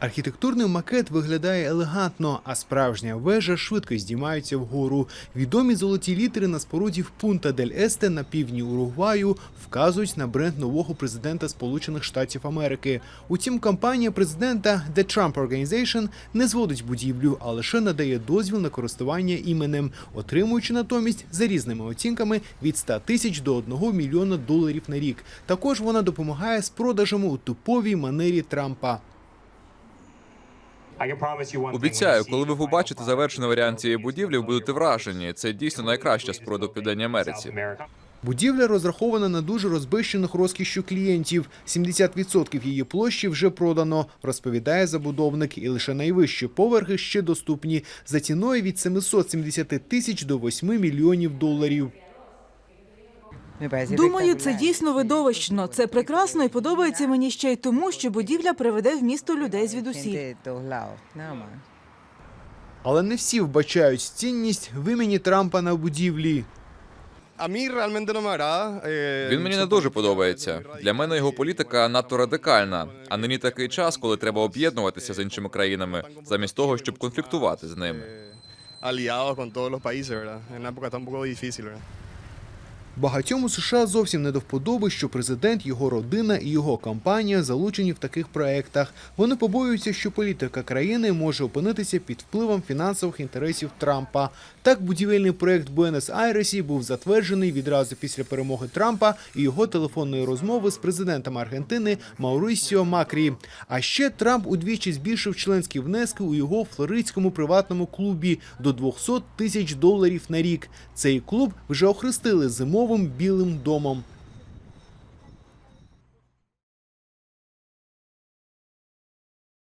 Архітектурний макет виглядає елегантно, а справжня вежа швидко здіймається вгору. Відомі золоті літери на споруді в Пунта дель Есте на півдні Уругваю вказують на бренд нового президента Сполучених Штатів Америки. Утім, кампанія президента The Trump Organization не зводить будівлю, а лише надає дозвіл на користування іменем, отримуючи натомість за різними оцінками від 100 тисяч до 1 мільйона доларів на рік. Також вона допомагає з продажами у типовій манері Трампа. Обіцяю, коли ви побачите завершений варіант цієї будівлі, ви будете вражені. Це дійсно найкраща споруда в Південній Америці. Будівля розрахована на дуже розбищених розкішшю клієнтів. 70% її площі вже продано, розповідає забудовник, і лише найвищі поверхи ще доступні за ціною від 770 тисяч до 8 мільйонів доларів. Думаю, це дійсно видовищно. Це прекрасно і подобається мені ще й тому, що будівля приведе в місто людей звідусіль. Але не всі вбачають цінність в імені Трампа на будівлі. Eh, Він мені не дуже подобається. Для мене його політика надто радикальна. А нині такий час, коли треба об'єднуватися з іншими країнами, замість того, щоб конфліктувати з ними. aliados con todos los países, ¿verdad? En una época tan poco difícil, ¿verdad? Багатьом у США зовсім не до вподоби, що президент, його родина і його кампанія залучені в таких проектах. Вони побоюються, що політика країни може опинитися під впливом фінансових інтересів Трампа. Так, будівельний проект Буенос-Айресі був затверджений відразу після перемоги Трампа і його телефонної розмови з президентом Аргентини Маурисіо Макрі. А ще Трамп удвічі збільшив членські внески у його флоридському приватному клубі до 200 тисяч доларів на рік. Цей клуб вже охрестили зимовим білим домом.